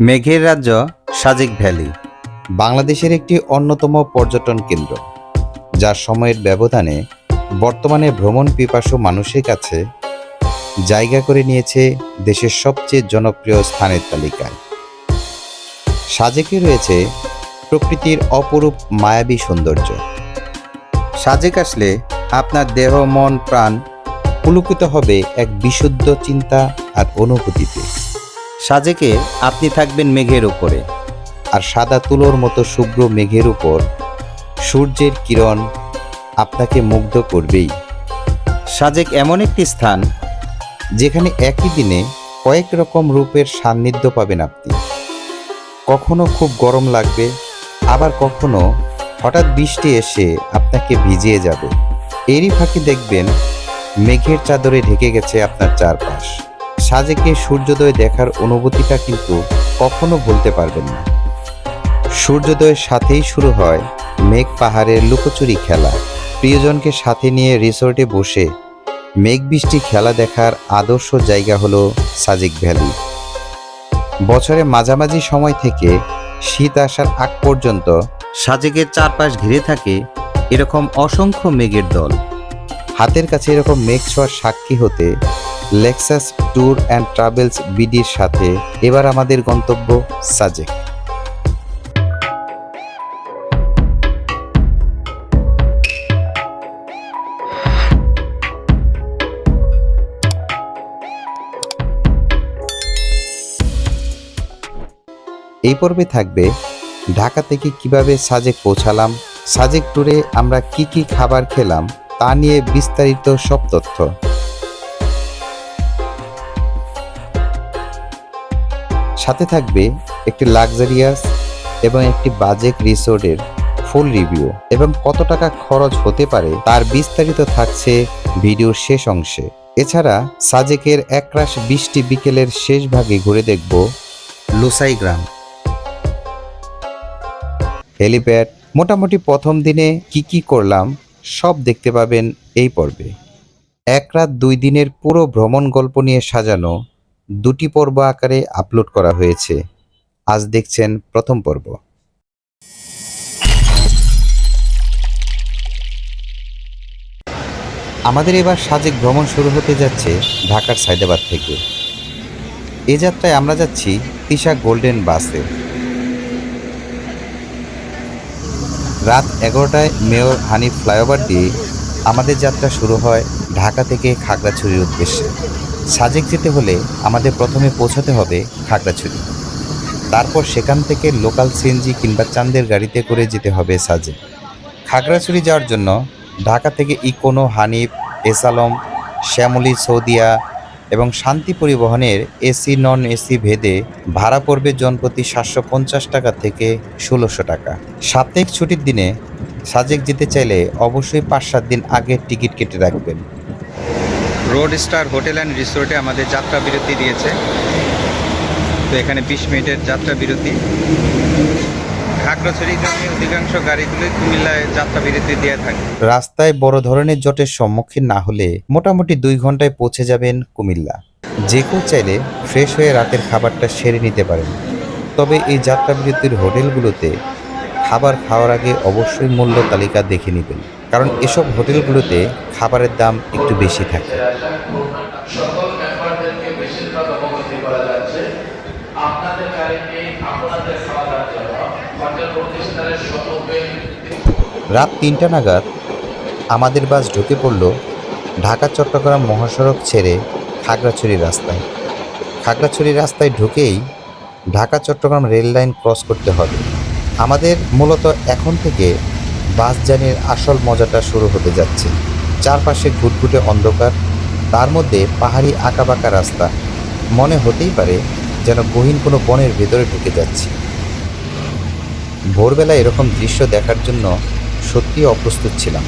মেঘের রাজ্য সাজেক ভ্যালি, বাংলাদেশের একটি অন্যতম পর্যটন কেন্দ্র। যার সময়ের ব্যবধানে বর্তমানে ভ্রমণ পিপাসু মানুষের কাছে জায়গা করে নিয়েছে দেশের সবচেয়ে জনপ্রিয় স্থানের তালিকায়। সাজেকে রয়েছে প্রকৃতির অপরূপ মায়াবী সৌন্দর্য। সাজেক আসলে আপনার দেহ, মন, প্রাণ পুলকিত হবে এক বিশুদ্ধ চিন্তা আর অনুভূতিতে। সাজেকে আপনি থাকবেন মেঘের উপরে, আর সাদা তুলোর মতো শুভ্র মেঘের উপর সূর্যের কিরণ আপনাকে মুগ্ধ করবেই। সাজেক এমন একটি স্থান যেখানে একই দিনে কয়েক রকম রূপের সান্নিধ্য পাবেন আপনি। কখনো খুব গরম লাগবে, আবার কখনো হঠাৎ বৃষ্টি এসে আপনাকে ভিজিয়ে যাবে। এরই ফাঁকে দেখবেন মেঘের চাদরে ঢেকে গেছে আপনার চারপাশ। সাজেকে সূর্যোদয় দেখার অনুভূতিটা কিন্তু কখনো ভুলতে পারবেন না। সূর্যোদয়ের সাথেই শুরু হয় মেঘ পাহাড়ের লুকোচুরি খেলা। প্রিয়জনকে সাথে নিয়ে রিসোর্টে বসে মেঘ বৃষ্টি খেলা দেখার আদর্শ জায়গা হলো সাজেক ভ্যালি। বছরের মাঝামাঝি সময় থেকে শীত আসার আগ পর্যন্ত সাজেকের চারপাশ ঘিরে থাকে এরকম অসংখ্য মেঘের দল। হাতের কাছে এরকম মেঘ ছোঁয়ার সাক্ষী হতে লেক্সাস ট্যুর অ্যান্ড ট্রাভেলস বিডির সাথে। এবার আমাদের গন্তব্য সাজেক এই পর্বে থাকবে, ঢাকা থেকে কীভাবে সাজেক পৌঁছালাম সাজেক ট্যুরে আমরা কি কি খাবার খেলাম, তা নিয়ে বিস্তারিত সব তথ্য। সাথে থাকবে একটি লাক্সারিয়াস এবং একটি বাজেট রিসোর্টের ফুল রিভিউ। এবং কত টাকা খরচ হতে পারে তার বিস্তারিত থাকছে ভিডিওর শেষ অংশে। এছাড়া সাজেকের একরাশ বৃষ্টি বিকেলের শেষ ভাগে ঘুরে দেখব লুসাই গ্রাম। হেলিপ্যাড, মোটামুটি প্রথম দিনে কি কি করলাম, সব দেখতে পাবেন এই পর্বে। এক রাত দুই দিনের পুরো ভ্রমণ গল্প নিয়ে সাজানো দুটি পর্ব আকারে আপলোড করা হয়েছে। আজ দেখছেন প্রথম পর্ব। আমাদের এবার সাজেক ভ্রমণ শুরু হতে যাচ্ছে ঢাকার সায়দাবাদ থেকে। এ যাত্রায় আমরা যাচ্ছি তিশা গোল্ডেন বাসে। রাত এগারোটায় মেয়র হানিফ ফ্লাইওভার দিয়ে আমাদের যাত্রা শুরু হয় ঢাকা থেকে খাগড়াছড়ির উদ্দেশ্যে। সাজেক যেতে হলে আমাদের প্রথমে পৌঁছাতে হবে খাগড়াছড়ি। তারপর সেখান থেকে লোকাল সিএনজি কিংবা চান্দের গাড়িতে করে যেতে হবে সাজেক। খাগড়াছড়ি যাওয়ার জন্য ঢাকা থেকে ইকোনো, হানিফ, এসালম, শ্যামলী, সৌদিয়া এবং শান্তি পরিবহনের এসি, নন এসি ভেদে ভাড়া পড়বে জনপ্রতি সাতশো পঞ্চাশ টাকা থেকে ষোলোশো টাকা। সাপ্তাহিক ছুটির দিনে সাজেক যেতে চাইলে অবশ্যই পাঁচ সাত দিন আগে টিকিট কেটে রাখবেন। রোড স্টার হোটেল অ্যান্ড রিসোর্টে আমাদের যাত্রা বিরতি দিয়েছে। তো এখানে বিশ মিনিটের যাত্রা বিরতি। খাগড়াছড়িগামী অধিকাংশ গাড়িগুলোই কুমিল্লায় যাত্রা বিরতি দিয়ে থাকে। রাস্তায় বড় ধরনের জটের সম্মুখীন না হলে মোটামুটি দুই ঘন্টায় পৌঁছে যাবেন কুমিল্লা। যে কেউ চাইলে ফ্রেশ হয়ে রাতের খাবারটা সেরে নিতে পারেন। তবে এই যাত্রা বিরতির হোটেলগুলোতে খাবার খাওয়ার আগে অবশ্যই মূল্য তালিকা দেখে নেবেন। কারণ এসব হোটেলগুলোতে খাবারের দাম একটু বেশি থাকে। রাত তিনটা নাগাদ আমাদের বাস ঢুকে পড়ল ঢাকা চট্টগ্রাম মহাসড়ক ছেড়ে খাগড়াছড়ি রাস্তায়। খাগড়াছড়ি রাস্তায় ঢুকেই Dhaka Chattogram rail line cross করতে হবে। আমাদের মূলত এখন থেকে বাস জার্নির আসল মজাটা শুরু হতে যাচ্ছে। চারপাশে ঘুটঘুটে অন্ধকার, তার মধ্যে পাহাড়ি আঁকাবাঁকা রাস্তা। মনে হতেই পারে যেন গহীন কোনো বনের ভেতরে ঢুকে যাচ্ছি। ভোরবেলা এরকম দৃশ্য দেখার জন্য সত্যি অপ্রস্তুত ছিলাম।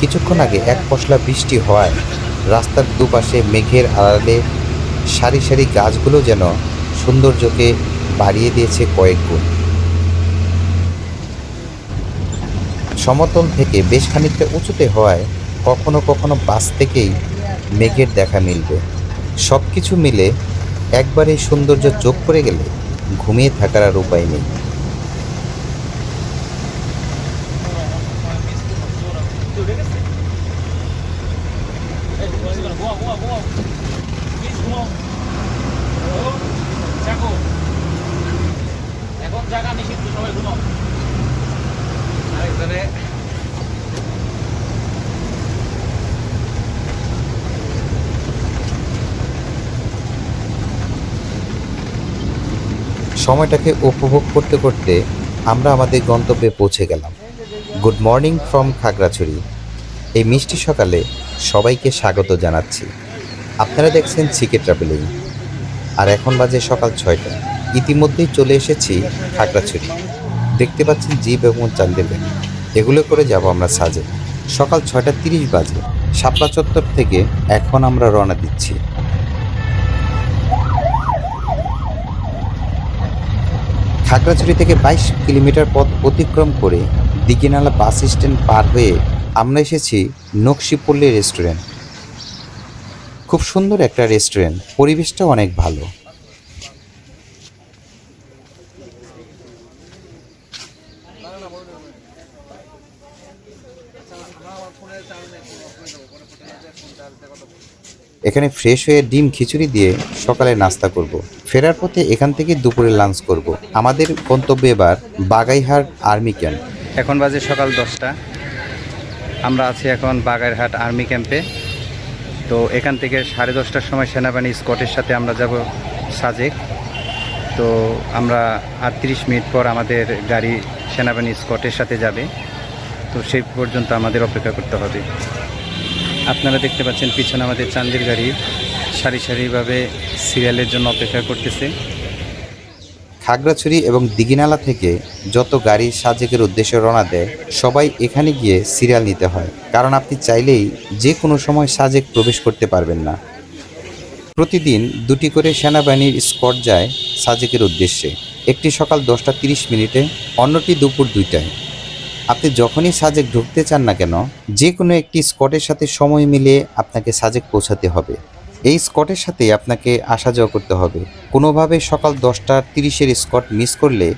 কিছুক্ষণ আগে এক পশলা বৃষ্টি হওয়ায় রাস্তার দুপাশে মেঘের আড়ালে সারি সারি গাছগুলো যেন সৌন্দর্যকে বাড়িয়ে দিয়েছে কয়েক গুণ। সমতল থেকে বেশ খানিকটা উঁচুতে হওয়ায় কখনো কখনো বাস থেকেই মেঘের দেখা মিলবে। সব কিছু মিলে একবার সৌন্দর্য চোখ পড়ে গেলে ঘুমিয়ে থাকার আর উপায় নেই। সময়টাকে উপভোগ করতে করতে আমরা আমাদের গন্তব্যে পৌঁছে গেলাম। Good morning from Khagrachhari. এই মিষ্টি সকালে সবাইকে স্বাগত জানাচ্ছি। আপনারা দেখছেন সিকে ট্রাভেলিং আর এখন বাজে সকাল ছয়টা। ইতিমধ্যেই চলে এসেছি খাগড়াছড়ি। দেখতে পাচ্ছেন জিপ এবং চান্দের এগুলো করে যাব আমরা সাজে। সকাল ছয়টা তিরিশ বাজে। শাপলা চত্বর থেকে এখন আমরা রওনা দিচ্ছি। খাগড়াছড়ি থেকে বাইশ কিলোমিটার পথ অতিক্রম করে দিঘিনালা বাস স্ট্যান্ড পার হয়ে আমরা এসেছি নকশিপল্লী রেস্টুরেন্ট। খুব সুন্দর একটা রেস্টুরেন্ট। পরিবেশটাও অনেক ভালো। এখানে ফ্রেশ হয়ে ডিম খিচুড়ি দিয়ে সকালে নাস্তা করব। ফেরার পথে এখান থেকে দুপুরে লাঞ্চ করব। আমাদের গন্তব্য এবার বাগাইহাট আর্মি ক্যাম্প এখন বাজে সকাল দশটা। আমরা আছি এখন বাগাইরহাট আর্মি ক্যাম্পে তো এখান থেকে সাড়ে দশটার সময় সেনাবাহিনী স্কটের সাথে আমরা যাব সাজেক। তো আমরা আটত্রিশ মিনিট পর আমাদের গাড়ি সেনাবাহিনী স্কটের সাথে যাবে। তো সেই পর্যন্ত আমাদের অপেক্ষা করতে হবে। আপনারা দেখতে পাচ্ছেন পিছনে আমাদের চান্দির গাড়ি। সারি সারিভাবে সিরিয়ালের জন্য অপেক্ষা করতেছে। খাগড়াছড়ি এবং দিঘিনালা থেকে যত গাড়ি সাজেকের উদ্দেশ্যে রওনা দেয়, সবাই এখানে গিয়ে সিরিয়াল নিতে হয়। কারণ আপনি চাইলেই যে কোনো সময় সাজেক প্রবেশ করতে পারবেন না। প্রতিদিন দুটি করে সেনাবাহিনীর স্কট যায় সাজেকের উদ্দেশ্যে। একটি সকাল দশটা তিরিশ মিনিটে, অন্যটি দুপুর দুইটায়। আপনি যখনই সাজেক ঢুকতে চান না কেন যে কোনো একটি স্কটের সাথে সময় মিলিয়ে আপনাকে সাজেক পৌঁছাতে হবে। এই স্কটের সাথে আপনাকে আসা যাওয়া করতে হবে। কোনোভাবে সকাল দশটা তিরিশের স্কট মিস করলে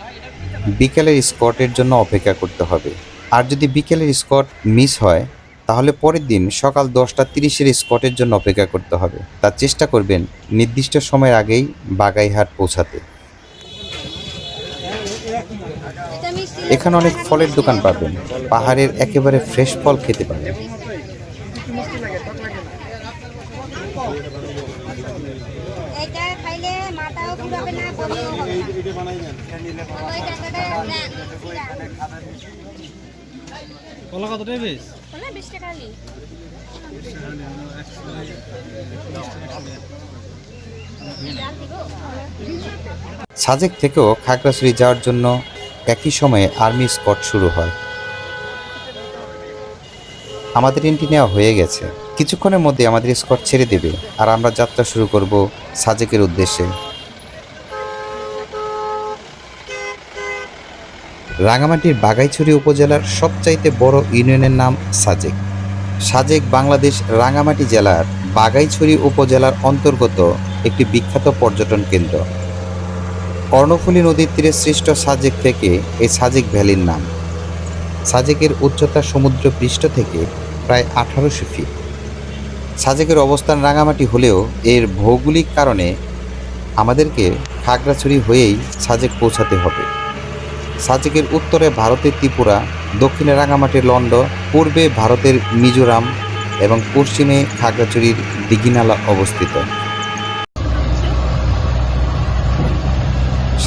বিকেলের স্কটের জন্য অপেক্ষা করতে হবে। আর যদি বিকেলের স্কট মিস হয়, তাহলে পরের দিন সকাল দশটা তিরিশের স্কটের জন্য অপেক্ষা করতে হবে। তার চেষ্টা করবেন নির্দিষ্ট সময়ের আগেই বাগাইহাট পৌঁছাতে। এখানে অনেক ফলের দোকান পাবেন। পাহাড়ের একেবারে ফ্রেশ ফল খেতে পারেন। কলা কত টাকা বেশ টাকা নি সাজেক থেকেও খাগড়াছড়ি যাওয়ার জন্য একই সময়ে আর্মি স্কট শুরু হয়। আমাদের এন্ট্রি নেওয়া হয়ে গেছে। কিছুক্ষণের মধ্যে আমাদের স্কট ছেড়ে দেবে আর আমরা যাত্রা শুরু করব সাজেকের উদ্দেশ্যে। রাঙামাটির বাগাইছড়ি উপজেলার সবচাইতে বড় ইউনিয়নের নাম সাজেক। সাজেক বাংলাদেশ রাঙামাটি জেলার বাগাইছড়ি উপজেলার অন্তর্গত একটি বিখ্যাত পর্যটন কেন্দ্র। কর্ণফুলী নদীর তীরে সৃষ্ট সাজেক থেকে এই সাজেক ভ্যালির নাম। সাজেকের উচ্চতা সমুদ্র পৃষ্ঠ থেকে প্রায় আঠারোশো ফিট। সাজেকের অবস্থান রাঙামাটি হলেও এর ভৌগোলিক কারণে আমাদেরকে খাগড়াছড়ি হয়েই সাজেক পৌঁছাতে হবে। সাজেকের উত্তরে ভারতের ত্রিপুরা, দক্ষিণে রাঙামাটির লন্ড পূর্বে ভারতের মিজোরাম এবং পশ্চিমে খাগড়াছড়ির দিঘিনালা অবস্থিত।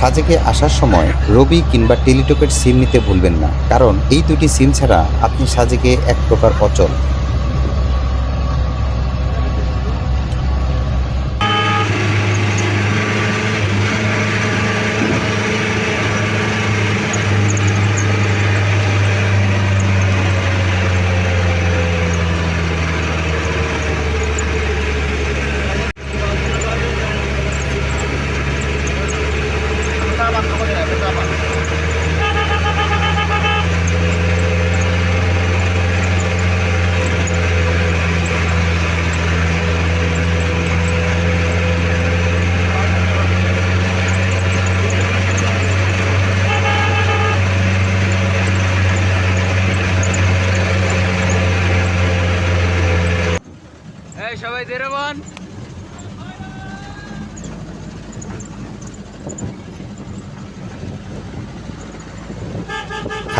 সাজেকে আসার সময় রবি কিংবা টেলিটকের সিম নিতে ভুলবেন না। কারণ এই দুটি সিম ছাড়া আপনি সাজেকে এক প্রকার অচল।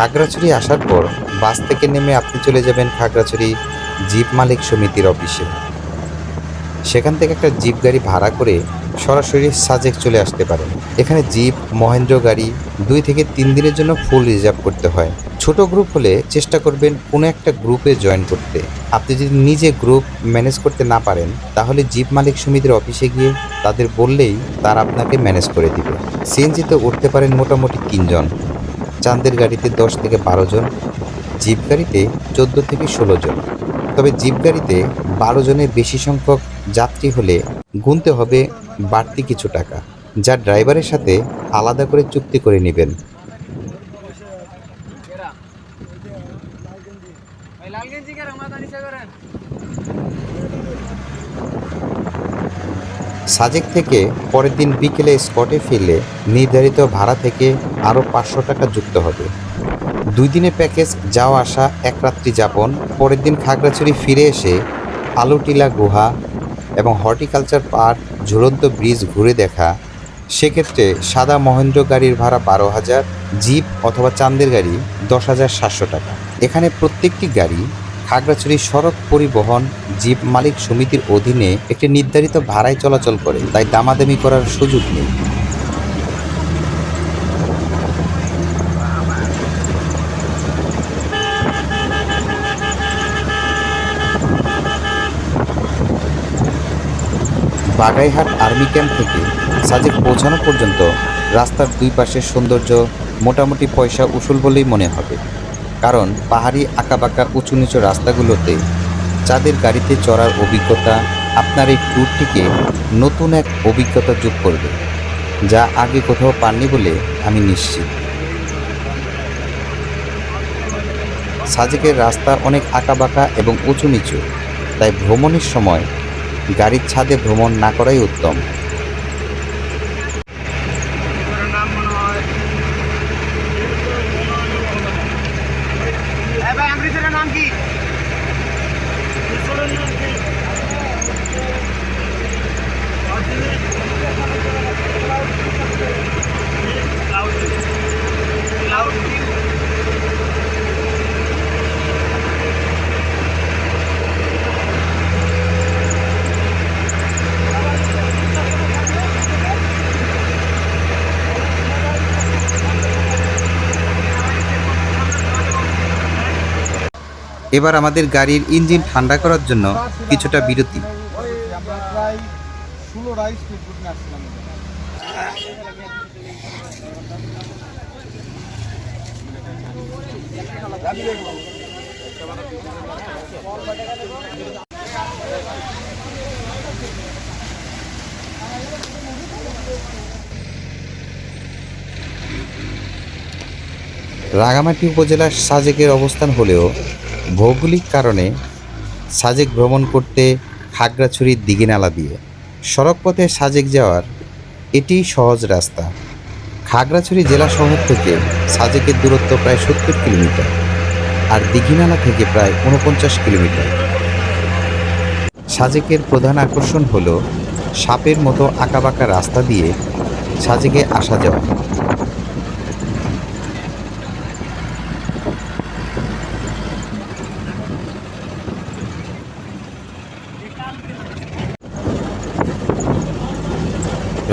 খাগড়াছড়ি আসার পর বাস থেকে নেমে আপনি চলে যাবেন খাগড়াছড়ি জিপ মালিক সমিতির অফিসে। সেখান থেকে একটা জিপ গাড়ি ভাড়া করে সরাসরি সাজেক চলে আসতে পারেন। এখানে জিপ, মহেন্দ্র গাড়ি দুই থেকে তিন দিনের জন্য ফুল রিজার্ভ করতে হয়। ছোট গ্রুপ হলে চেষ্টা করবেন কোনো একটা গ্রুপে জয়েন করতে। আপনি যদি নিজে গ্রুপ ম্যানেজ করতে না পারেন, তাহলে জিপ মালিক সমিতির অফিসে গিয়ে তাদের বললেই তারা আপনাকে ম্যানেজ করে দিবে। সিএনজিতে উঠতে পারেন মোটামুটি তিনজন। চাঁদের গাড়িতে দশ থেকে বারো জন, জিপ গাড়িতে চোদ্দ থেকে ষোলো জন। তবে জিপ গাড়িতে বারো জনের বেশি সংখ্যক যাত্রী হলে গুনতে হবে বাড়তি কিছু টাকা, যা ড্রাইভারের সাথে আলাদা করে চুক্তি করে নেবেন ভাই লাল গেঞ্জি কে রমাদান নিচে করেন সাজেক থেকে পরের দিন বিকেলে স্পটে ফিরলে নির্ধারিত ভাড়া থেকে আরও পাঁচশো টাকা যুক্ত হবে। দুই দিনের প্যাকেজ যাওয়া আসা এক রাত্রি যাপন, পরের দিন খাগড়াছড়ি ফিরে এসে আলুটিলা গুহা এবং হর্টিকালচার পার্ক, ঝুলন্ত ব্রিজ ঘুরে দেখা। সেক্ষেত্রে সাদা মহেন্দ্র গাড়ির ভাড়া বারো হাজার, জিপ অথবা চান্দের গাড়ি দশ হাজার সাতশো টাকা। এখানে প্রত্যেকটি গাড়ি খাগড়াছড়ি সড়ক পরিবহন জিপ মালিক সমিতির অধীনে একটি নির্ধারিত ভাড়ায় চলাচল করে, তাই দামাদামি করার সুযোগ নেই। বাগাইহাট আর্মি ক্যাম্প থেকে সাজেক পৌঁছানো পর্যন্ত রাস্তার দুই পাশের সৌন্দর্য মোটামুটি পয়সা উসুল বলেই মনে হবে। কারণ পাহাড়ি আঁকাবাঁকা উঁচু নিচু রাস্তাগুলোতে যাদের গাড়িতে চড়ার অভিজ্ঞতা আপনার এই ট্যুরটিকে নতুন এক অভিজ্ঞতা যোগ করবে, যা আগে কোথাও পাননি বলে আমি নিশ্চিত। সাজেকের রাস্তা অনেক আঁকাবাঁকা এবং উঁচু নিচু, তাই ভ্রমণের সময় গাড়ির ছাদে ভ্রমণ না করাই উত্তম ভাই আমৃতের নাম কি এবার আমাদের গাড়ির ইঞ্জিন ঠান্ডা করার জন্য কিছুটা বিরতি। রাঙামাটি উপজেলার সাজেকের অবস্থান হলেও ভৌগোলিক কারণে সাজেক ভ্রমণ করতে খাগড়াছড়ির দিঘিনালা দিয়ে। সড়কপথে সাজেক যাওয়ার এটিই সহজ রাস্তা। খাগড়াছড়ি জেলা শহর থেকে সাজেকের দূরত্ব প্রায় সত্তর কিলোমিটার আর দিঘিনালা থেকে প্রায় উনপঞ্চাশ কিলোমিটার। সাজেকের প্রধান আকর্ষণ হল সাপের মতো আঁকাবাঁকা রাস্তা দিয়ে সাজেকে আসা যাওয়া।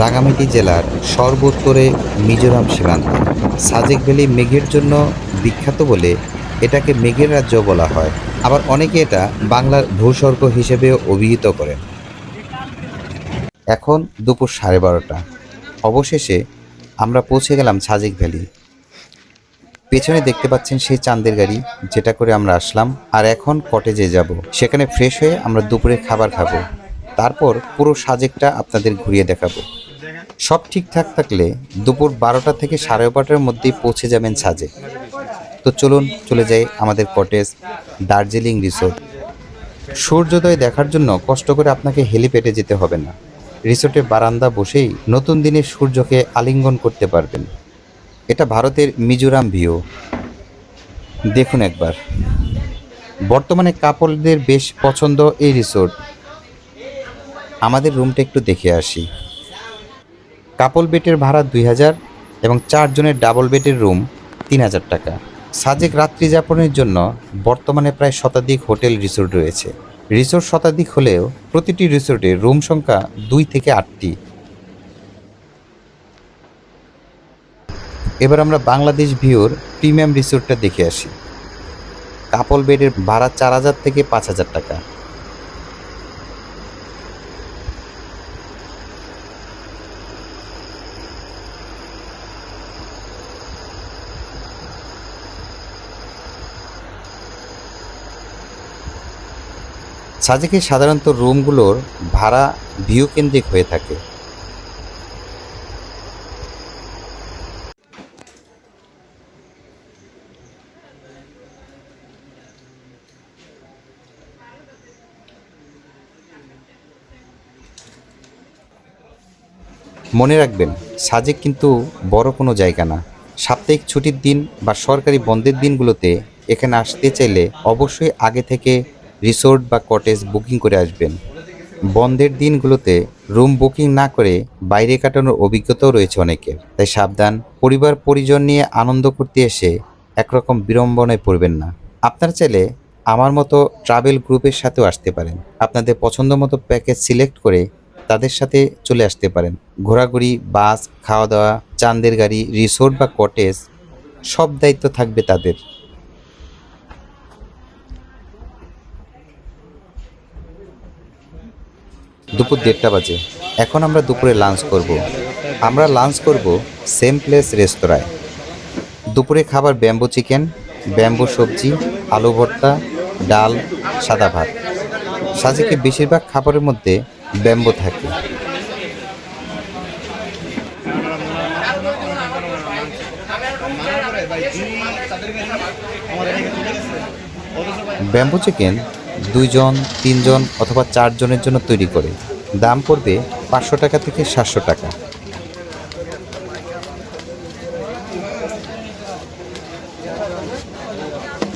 রাঙামাটি জেলার সর্বোত্তরে মিজোরাম সীমান্তে। সাজেক ভ্যালি মেঘের জন্য বিখ্যাত বলে এটাকে মেঘের রাজ্য বলা হয়। আবার অনেকে এটা বাংলার ভূস্বর্গ হিসেবেও অভিহিত করেন। এখন দুপুর সাড়ে বারোটা। অবশেষে আমরা পৌঁছে গেলাম সাজেক ভ্যালি। পেছনে দেখতে পাচ্ছেন সেই চাঁদের গাড়ি, যেটা করে আমরা আসলাম। আর এখন কটেজে যাব। সেখানে ফ্রেশ হয়ে আমরা দুপুরে খাবার খাব। তারপর পুরো সাজেকটা আপনাদের ঘুরিয়ে দেখাবো। সব ঠিকঠাক থাকলে দুপুর বারোটা থেকে সাড়ে বারোটার মধ্যেই পৌঁছে যাবেন সাজে। তো চলুন চলে যাই আমাদের কটেজ দার্জিলিং রিসোর্ট। সূর্যোদয় দেখার জন্য কষ্ট করে আপনাকে হেলিপ্যাডে যেতে হবে না। রিসোর্টের বারান্দা বসেই নতুন দিনের সূর্যকে আলিঙ্গন করতে পারবেন। এটা ভারতের মিজোরাম ভিউ। দেখুন একবার। বর্তমানে কাপলদের বেশ পছন্দ এই রিসোর্ট। আমাদের রুমটা একটু দেখে আসি। কাপল বেডের ভাড়া দুই হাজার এবং চারজনের ডাবল বেডের রুম তিন হাজার টাকা। সাজেক রাত্রি যাপনের জন্য বর্তমানে প্রায় শতাধিক হোটেল রিসোর্ট রয়েছে। রিসোর্ট শতাধিক হলেও প্রতিটি রিসোর্টে রুম সংখ্যা দুই থেকে আটটি। এবার আমরা বাংলাদেশ ভিউর প্রিমিয়াম রিসোর্টটা দেখে আসি। কাপল বেডের ভাড়া চার হাজার থেকে পাঁচ হাজার টাকা। সাজেকে সাধারণত রুমগুলোর ভাড়া ভিউ কেন্দ্রিক হয়ে থাকে। মনে রাখবেন, সাজেক কিন্তু বড় কোনো জায়গা না। সাপ্তাহিক ছুটির দিন বা সরকারি বন্ধের দিনগুলোতে এখানে আসতে চাইলে অবশ্যই আগে থেকে রিসোর্ট বা কটেজ বুকিং করে আসবেন। বন্ধের দিনগুলোতে রুম বুকিং না করে বাইরে কাটানোর অভিজ্ঞতাও রয়েছে অনেকের। তাই সাবধান, পরিবার পরিজন নিয়ে আনন্দ করতে এসে একরকম বিড়ম্বনায় পড়বেন না। আপনার চাইলে আমার মতো ট্রাভেল গ্রুপের সাথেও আসতে পারেন। আপনাদের পছন্দ মতো প্যাকেজ সিলেক্ট করে তাদের সাথে চলে আসতে পারেন। ঘোরাঘুরি, বাস, খাওয়া দাওয়া, চাঁদের গাড়ি, রিসোর্ট বা কটেজ সব দায়িত্ব থাকবে তাদের। দুপুর দেড়টা বাজে। এখন আমরা দুপুরে লাঞ্চ করব। আমরা লাঞ্চ করব সেম প্লেস রেস্তোরাঁয় দুপুরে খাবার ব্যাম্বো চিকেন ব্যাম্বো সবজি, আলু ভর্তা, ডাল, সাদা ভাত। সাজেকে বেশিরভাগ খাবারের মধ্যে ব্যাম্বো থাকে। ব্যাম্বো চিকেন দুইজন, তিনজন অথবা চারজনের জন্য তৈরি করে। দাম পড়বে পাঁচশো টাকা থেকে সাতশো টাকা।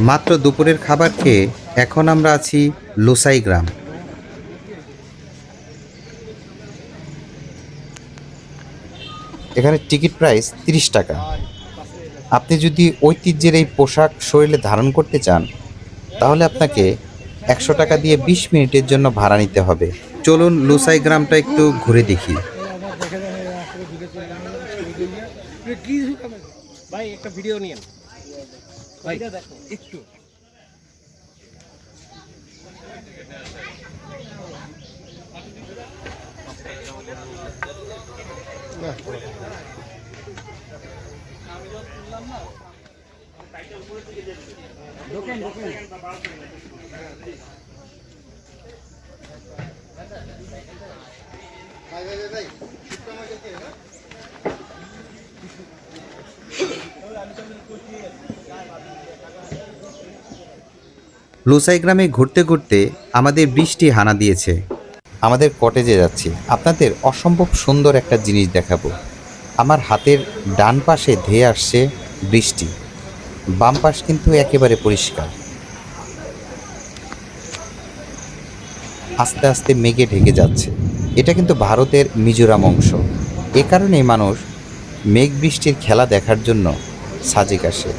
মাত্র দুপুরের খাবার খেয়ে এখন আমরা আছি লোসাই গ্রাম। এখানে টিকিট প্রাইস তিরিশ টাকা। আপনি যদি ঐতিহ্যের এই পোশাক শরীরে ধারণ করতে চান, তাহলে আপনাকে একশো টাকা দিয়ে বিশ মিনিটের জন্য ভাড়া নিতে হবে। চলুন লুসাই গ্রামটা একটু ঘুরে দেখি। ভাই একটা ভিডিও নিয়েন। ভাই একটু। লুসাই গ্রামে ঘুরতে ঘুরতে আমাদের বৃষ্টি হানা দিয়েছে। আমাদের কটেজে যাচ্ছি। আপনাদের অসম্ভব সুন্দর একটা জিনিস দেখাবো। আমার হাতের ডান পাশে ধেয়ে আসছে বৃষ্টি। বাম পাশ কিন্তু একেবারে পরিষ্কার। আস্তে আস্তে মেঘে ঢেকে যাচ্ছে। এটা কিন্তু ভারতের মিজোরাম অংশ। এ কারণেই মানুষ মেঘ বৃষ্টির খেলা দেখার জন্য সাজেক আসে।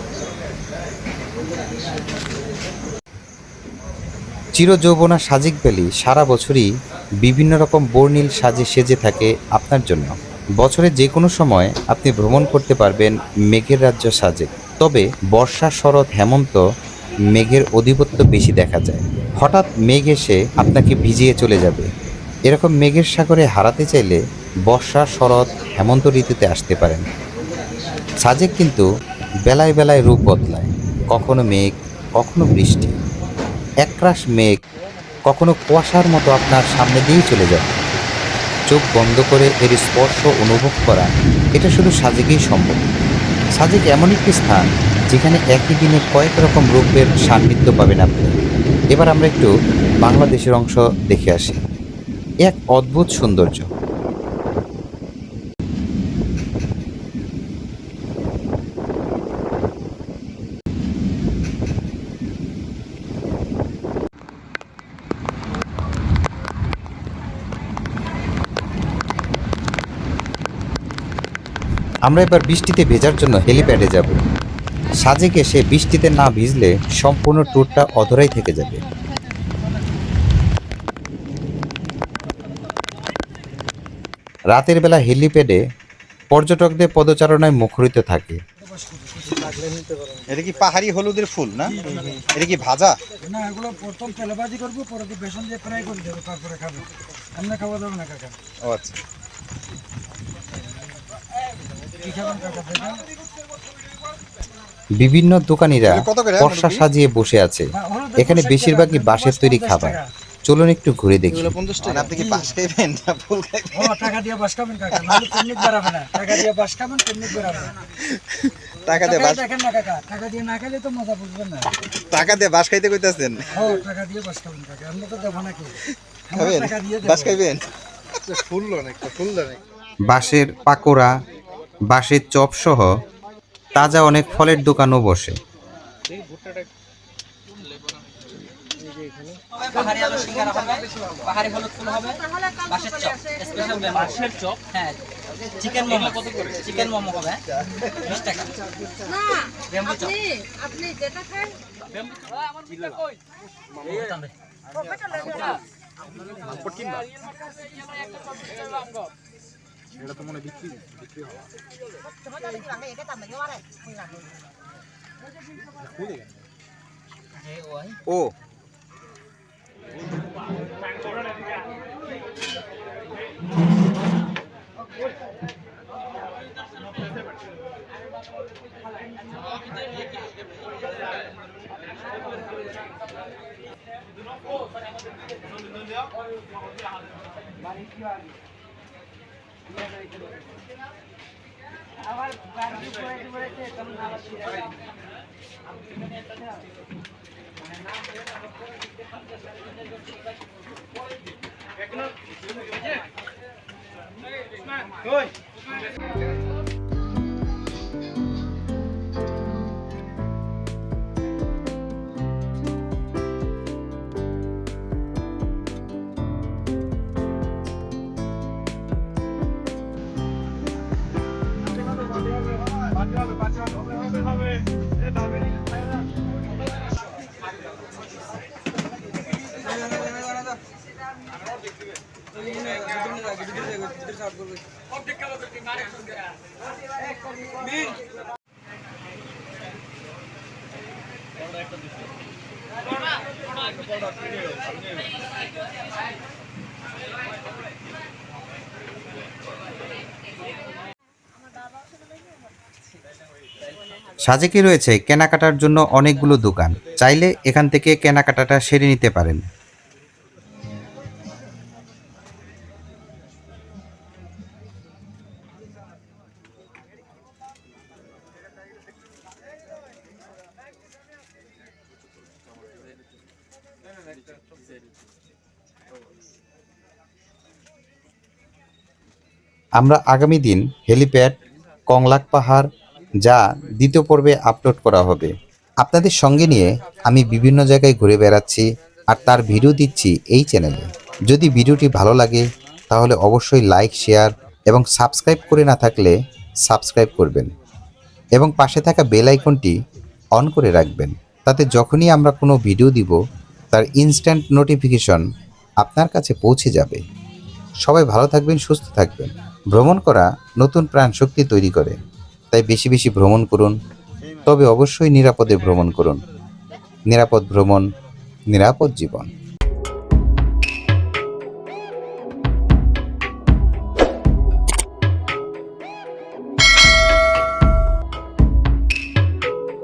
চিরযৌবনা সাজিক ভ্যালি সারা বছরই বিভিন্ন রকম বর্ণিল সাজে সেজে থাকে আপনার জন্য। বছরে যে কোনো সময় আপনি ভ্রমণ করতে পারবেন মেঘের রাজ্য সাজেক তবে বর্ষা, শরৎ, হেমন্ত মেঘের অধিপত্য বেশি দেখা যায়। হঠাৎ মেঘ এসে আপনাকে ভিজিয়ে চলে যাবে। এরকম মেঘের সাগরে হারাতে চাইলে বর্ষা, শরৎ, হেমন্ত ঋতুতে আসতে পারেন। সাজেক কিন্তু বেলায় বেলায় রূপ বদলায়। কখনো মেঘ, কখনো বৃষ্টি। একরাশ মেঘ কখনো কুয়াশার মতো আপনার সামনে দিয়েই চলে যাবে চোখ বন্ধ করে এর স্পর্শ অনুভব করা, এটা শুধু সাজেকেই সম্ভব। সাজেক এমন একটি স্থান যেখানে একই দিনে কয়েক রকম রূপের সান্নিধ্য পাবেন আপনি। এবার আমরা একটু বাংলাদেশের অংশ দেখে আসি। এক অদ্ভুত সৌন্দর্য। আমরা এবার বৃষ্টিতে ভেজার জন্য হেলিপ্যাডে যাব। সাজেকে সে বৃষ্টিতে না ভিজলে সম্পূর্ণ ট্যুরটা অধরাই থেকে যাবে। রাতের বেলা হেলিপ্যাডে পর্যটকদের পদচারণায় মুখরিত থাকে। এটা কি পাহাড়ি হলুদের ফুল না? এটা কি ভাজা? না এগুলো প্রথম তেলেবাজি করব পরে বেসন দিয়ে ফ্রাই করে দেবো তারপরে খাব। আমরা খাওয়া না কাকা। ও আচ্ছা কি খাবেন কাকা দেখেন বিভিন্ন দোকানিরা এটা কত করে, পর্সা সাজিয়ে বসে আছে। এখানে বেশিরভাগই বাঁশের তৈরি খাবার। চলুন একটু ঘুরে দেখি। মানে আপনি কি পাশ খাইবেন না ফুল খাইবেন? ও টাকা দিয়ে বাস খাবেন কাকা নাহলে পিকনিক বেড়াবে না। টাকা দিয়ে বাস খাবেন পিকনিক বেড়াবে টাকা দিয়ে বাস দেখেন না কাকা টাকা দিয়ে না খেলে তো মজা বুঝবেন না। টাকা দিয়ে বাস খাইতে কইতাছেন? ও টাকা দিয়ে বাস খাবেন কাকা আমরা তো দেবো নাকি? আমরা খাবেন বাস দেবো। খাইবেন? ফুল অনেকটা ফুল অনেক বাঁশের পাকোড়া বাঁশের চপ সহ তাজা অনেক ফলের দোকানও বসে আলু সিঙ্গারা হবে পাহাড়ি হলুদ ফুল হবে বাঁশের চপ স্পেশাল বাঁশের চপ হ্যাঁ চিকেন মোমো কত করে চিকেন মোমো হবে বিশ টাকা না সাজেকে রয়েছে কেনাকাটার জন্য অনেকগুলো দোকান। চাইলে এখান থেকে কেনাকাটাটা সেরে নিতে পারেন। আমরা আগামী দিন হেলিপ্যাড, কংলাক পাহাড় যা দ্বিতীয় পর্বে আপলোড করা হবে। আপনাদের সঙ্গে নিয়ে আমি বিভিন্ন জায়গায় ঘুরে বেড়াচ্ছি আর তার ভিডিও দিচ্ছি এই চ্যানেলে। যদি ভিডিওটি ভালো লাগে, তাহলে অবশ্যই লাইক, শেয়ার এবং সাবস্ক্রাইব করে না থাকলে সাবস্ক্রাইব করবেন এবং পাশে থাকা বেল আইকনটি অন করে রাখবেন। তাতে যখনই আমরা কোনো ভিডিও দিব, তার ইনস্ট্যান্ট নোটিফিকেশন আপনার কাছে পৌঁছে যাবে। সবাই ভালো থাকবেন, সুস্থ থাকবেন। ভ্রমণ করা নতুন প্রাণ শক্তি তৈরি করে। তাই বেশি বেশি ভ্রমণ করুন। তবে অবশ্যই নিরাপদে ভ্রমণ করুন। নিরাপদ ভ্রমণ, নিরাপদ জীবন।